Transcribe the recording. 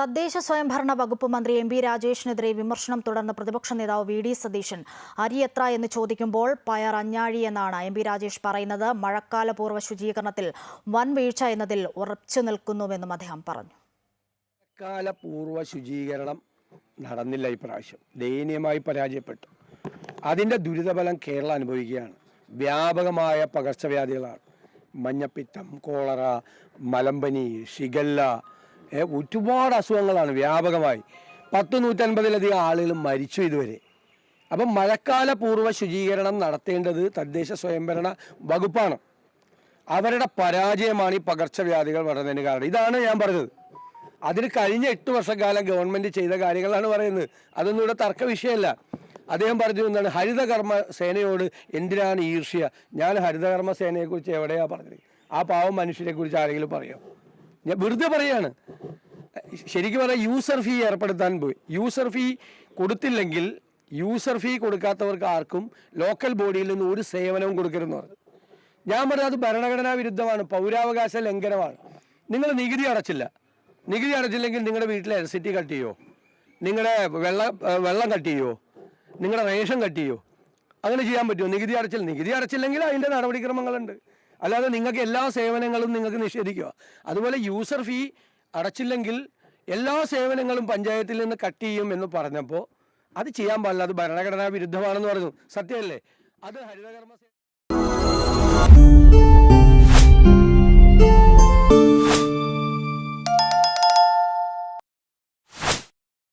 തദ്ദേശ സ്വയംഭരണ വകുപ്പ് മന്ത്രി എം പി രാജേഷിനെതിരെ വിമർശനം തുടർന്ന് പ്രതിപക്ഷ നേതാവ് വി ഡി സതീശൻ അരി എത്ര? എന്ന് ചോദിക്കുമ്പോൾ പയർ അഞ്ഞാഴി എന്നാണ് എം പി രാജേഷ് പറയുന്നത്. മഴക്കാലപൂർവ ശുചീകരണത്തിൽ വൻ വീഴ്ച എന്നതിൽ ഉറച്ചു നിൽക്കുന്നുവെന്നും അദ്ദേഹം പറഞ്ഞു. മഴക്കാലപൂർവ ശുചീകരണം നടന്നില്ല ഇപ്രാവശ്യം. ദയനീയമായി പരാജയപ്പെട്ടു. അതിന്റെ ദുരിതഫലം കേരളം അനുഭവിക്കുകയാണ്. വ്യാപകമായ പകർച്ചവ്യാധികളാണ്. മഞ്ഞപ്പിത്തം കോളറ മലമ്പനി ഷിഗല്ല ഒരുപാട് അസുഖങ്ങളാണ് വ്യാപകമായി. പത്ത് നൂറ്റൻപതിലധികം ആളുകൾ മരിച്ചു ഇതുവരെ. അപ്പം മഴക്കാല പൂർവ ശുചീകരണം നടത്തേണ്ടത് തദ്ദേശ സ്വയംഭരണ വകുപ്പാണ്. അവരുടെ പരാജയമാണ് ഈ പകർച്ചവ്യാധികൾ വളർന്നതിന് കാരണം. ഇതാണ് ഞാൻ പറഞ്ഞത്. അതിന് കഴിഞ്ഞ എട്ട് വർഷക്കാലം ഗവൺമെന്റ് ചെയ്ത കാര്യങ്ങളാണ് പറയുന്നത്. അതൊന്നും ഇവിടെ തർക്ക വിഷയമല്ല. അദ്ദേഹം പറഞ്ഞു എന്താണ്? ഹരിതകർമ്മ സേനയോട് എന്തിനാണ് ഈർഷ്യ? ഞാൻ ഹരിതകർമ്മ സേനയെക്കുറിച്ച് എവിടെയാണ് പറഞ്ഞത്? ആ പാവം മനുഷ്യരെക്കുറിച്ച് ആരെങ്കിലും പറയാം? ഞാൻ വെറുതെ പറയാണ്. ശരിക്കും പറഞ്ഞാൽ യൂസർ ഫീ ഏർപ്പെടുത്താൻ പോയി. യൂസർ ഫീ കൊടുത്തില്ലെങ്കിൽ യൂസർ ഫീ കൊടുക്കാത്തവർക്ക് ആർക്കും ലോക്കൽ ബോഡിയിൽ നിന്ന് ഒരു സേവനവും കൊടുക്കരുതെന്ന് പറഞ്ഞു. ഞാൻ പറഞ്ഞത് അത് ഭരണഘടനാ വിരുദ്ധമാണ് പൗരാവകാശ ലംഘനമാണ്. നിങ്ങൾ നികുതി അടച്ചില്ല. നികുതി അടച്ചില്ലെങ്കിൽ നിങ്ങളുടെ വീട്ടിലെ ഇലക്ട്രിസിറ്റി കട്ട് ചെയ്യോ? നിങ്ങളുടെ വെള്ള വെള്ളം കട്ട് ചെയ്യോ? നിങ്ങളുടെ റേഷൻ കട്ട് ചെയ്യോ? അങ്ങനെ ചെയ്യാൻ പറ്റുമോ? നികുതി അടച്ചില്ല. നികുതി അടച്ചില്ലെങ്കിൽ അതിന്റെ നടപടിക്രമങ്ങളുണ്ട്. അല്ലാതെ നിങ്ങൾക്ക് എല്ലാ സേവനങ്ങളും നിങ്ങൾക്ക് നിഷേധിക്കുക. അതുപോലെ യൂസർ ഫീ അടച്ചില്ലെങ്കിൽ എല്ലാ സേവനങ്ങളും പഞ്ചായത്തിൽ നിന്ന് കട്ട് ചെയ്യും എന്ന് പറഞ്ഞപ്പോൾ അത് ചെയ്യാൻ പാടില്ല. അത് ഭരണഘടനാ വിരുദ്ധമാണെന്ന് പറഞ്ഞു. സത്യമല്ലേ? അത് ഹരിതകർമ്മ